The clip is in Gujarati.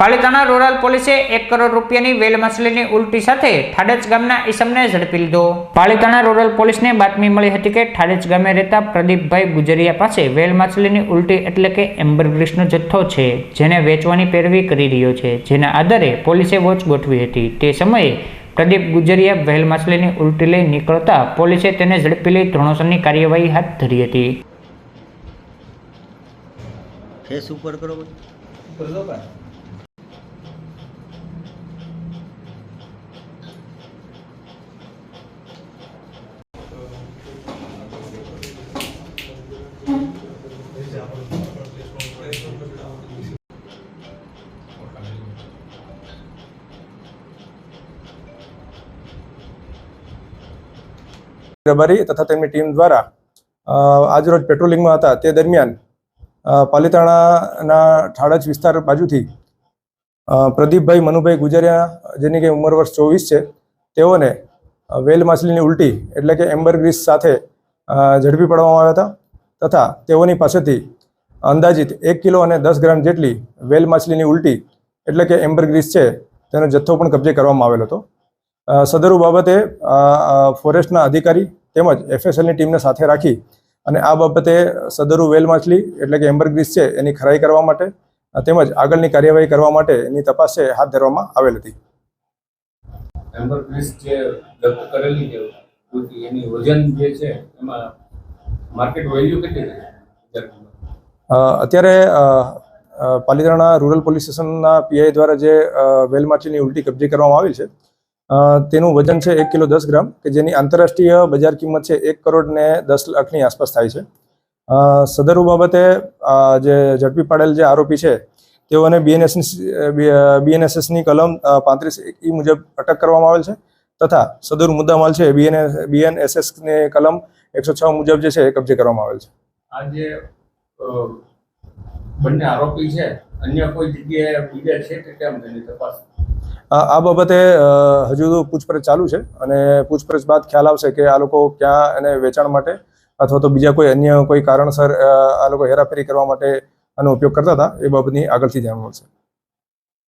પાલિતાણા રૂરલ પોલીસે એક કરોડ રૂપિયાની વેલ માછલીની ઉલટી સાથે ઠાડજ ગામના ઈસમને ઝડપી લીધો. પાલિતાણા રૂરલ પોલીસને બાતમી મળી હતી કે ઠાડજ ગામે રહેતા પ્રદીપભાઈ ગુજરિયા પાસે વેલ માછલીની ઉલટી એટલે કે એમ્બરગ્રીસનો જથ્થો છે જેને વેચવાની પેરવી કરી રહ્યો છે જેના આધારે પોલીસે વોચ ગોઠવી હતી. તે સમયે પ્રદીપ ગુજરિયા વેલ માછલીની ઉલટી લઈ નીકળતા પોલીસે તેને ઝડપી લઈ ધોરણસરની કાર્યવાહી હાથ ધરી હતી. ફેસ ઉપર કરો રબારી તથા તેમની ટીમ દ્વારા આજરોજ પેટ્રોલિંગમાં હતા. તે દરમિયાન પાલીતાણાના ઠાડજ વિસ્તાર બાજુથી પ્રદીપભાઈ મનુભાઈ ગુજરિયા, જેની કે ઉંમર વર્ષ ચોવીસ છે, તેઓને વેલ માછલીની ઉલટી એટલે કે એમ્બરગ્રીસ સાથે ઝડપી પાડવામાં આવ્યા હતા તથા તેઓની પાસેથી અંદાજિત એક કિલો અને દસ ગ્રામ જેટલી વેલ માછલીની ઉલટી એટલે કે એમ્બરગ્રીસ છે, તેનો જથ્થો પણ કબજે કરવામાં આવેલો હતો. સદરુ બાબતે ફોરેસ્ટના અધિકારી તેમજ એફએસએલની ટીમને સાથે રાખી અને આ બાબતે સદરુ વેલ માછલી એટલે કે એમ્બરગ્રીસ છે એની ખરાઈ કરવા માટે તેમજ આગળની કાર્યવાહી કરવા માટે એની તપાસ છે હાથ ધરવામાં આવેલ હતી. એમ્બર જે જપ્ત કરેલી છે એની વજન જે છે એમાં માર્કેટ વેલ્યુ કેટલી અત્યારે પાલિતાણા રૂરલ પોલીસ સ્ટેશનના પીઆઈ દ્વારા જે વેલ માછલીની ઉલટી કબજે કરવામાં આવી છે તેનું વજન છે એક કિલો દસ ગ્રામ, કે જેની આંતરરાષ્ટ્રીય બજાર કિંમત છે એક કરોડ ને દસ લાખની આસપાસ થાય છે. સદરુ બાબતે જે ઝડપી પાડેલ જે આરોપી છે, તેઓને બીએનએસ બીએનએસએસની કલમ પાંત્રીસ ઈ મુજબ અટક કરવામાં આવેલ છે, તથા સદરુ મુદ્દામાલ છે બીએનએસ બીએનએસએસની કલમ એકસો છ મુજબ જે છે એ કબજે કરવામાં આવેલ છે. આ બંને આરોપી છે, અન્ય કોઈ જગ્યાએ બીજા છે કે કેમ તેની તપાસ? આ બાબતે હજુ પૂછપરછ ચાલુ છે અને પૂછપરછ બાદ ખ્યાલ આવશે કે આ લોકો ક્યાં એને વેચાણ માટે અથવા તો બીજા કોઈ અન્ય કોઈ કારણસર આ લોકો હેરાફેરી કરવા માટે આનો ઉપયોગ કરતા હતા, એ બાબતની આગળથી ધ્યાન મળશે.